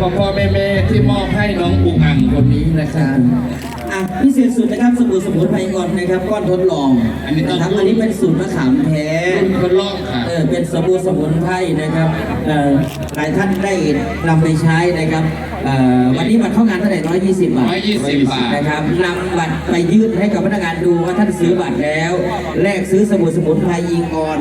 ตาจากพ่อพ่อแม่แม่ที่มอบให้น้องปุงอังคนนี้นะครับอะพิเศษสุดนะครับสบู่สมุนไพรก่อนนะครับก้อนทดลองอันนี้ต้อง นะครับอันนี้เป็นสูตรมะขามแท้รุ่นทดลองค่ะ เออเป็นสบู่สมุนไพรนะครับเอ่อหลายท่านได้นำไปใช้นะครับเอ่อวันนี้บัตรเข้างานเท่าไหร่ร้อยยี่สิบบาท120บาท นะครับนำบัตรไปยื่นให้กับพนักงานดูว่าท่านซื้อบัตรแล้วแลกซื้อสบู่สมุนไพรยิงออน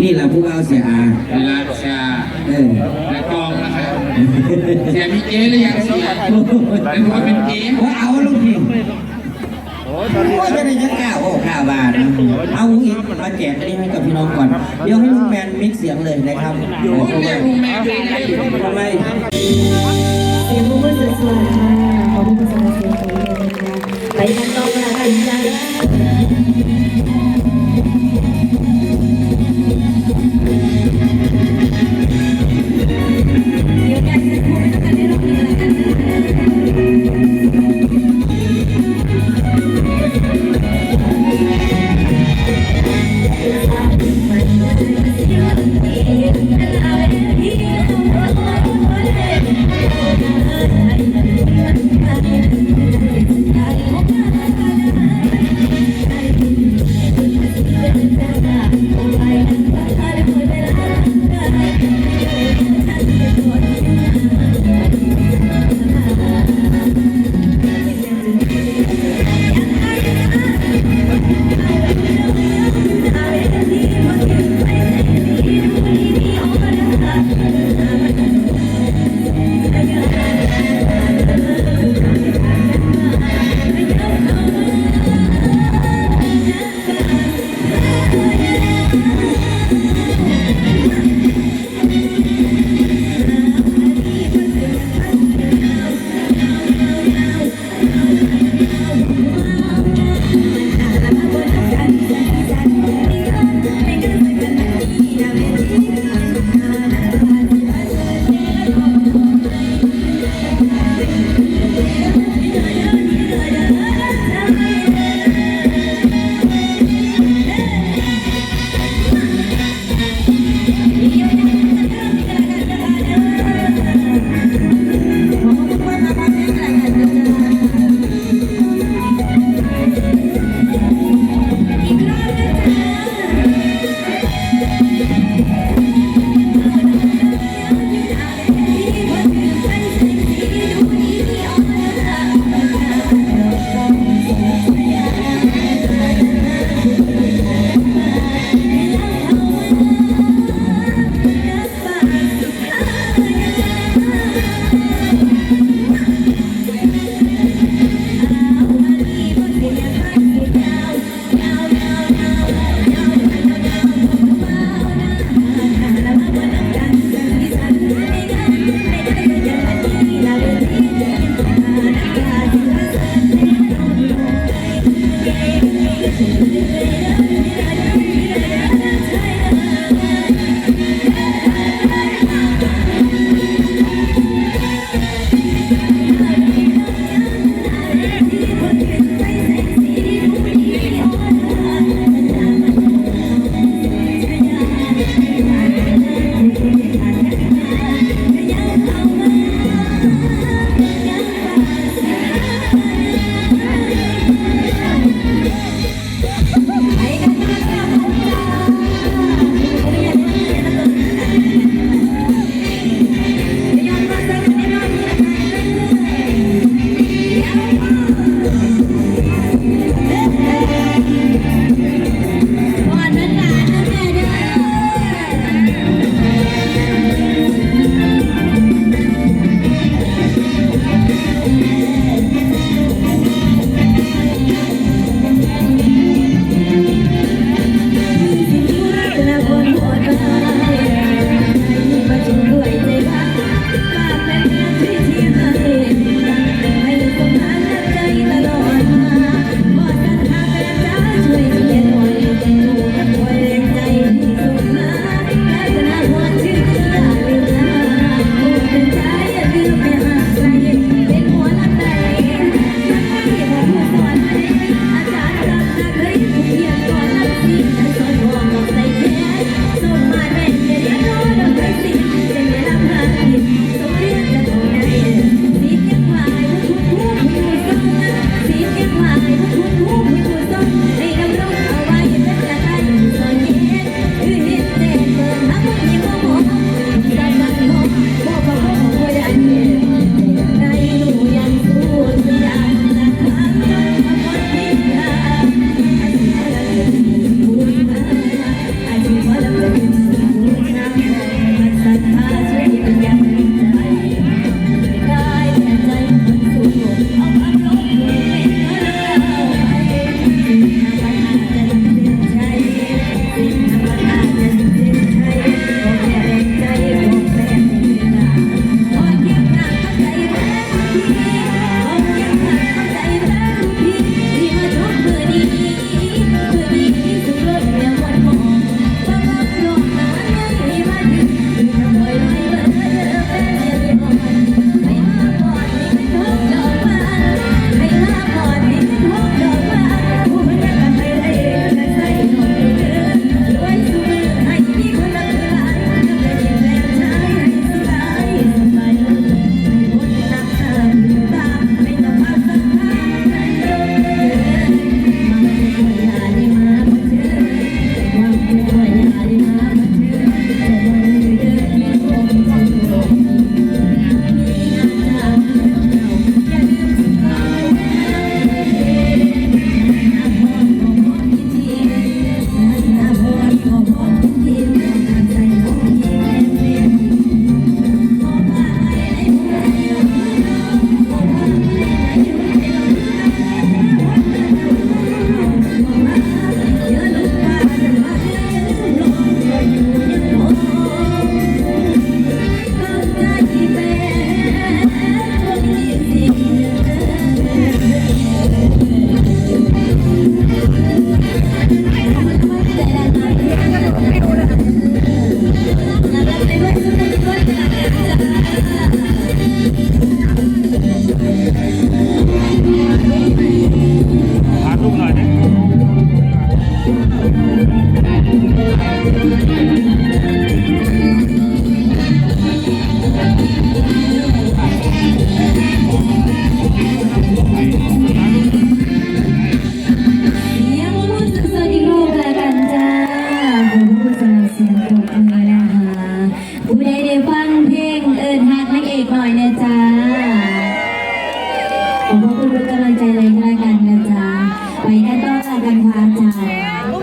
นี่แหละผู้เอาเสียอาราชาเออและกองนะครับเสียมีเจ๊หรือยังเสียเป็นคนเป็นเจ๊ว่าเอาลูกพี่โอ้ยจะได้ยังกล้าโอ้กล้าบาทเอาอีกมาแจกอันนี้ให้กับพี่น้องก่อน เดี๋ยวให้ลุงแมนมิกเสียงเลยนะครับโอ้โหเรียกลุงแม่เลยนะทำไมเสียงผู้สวย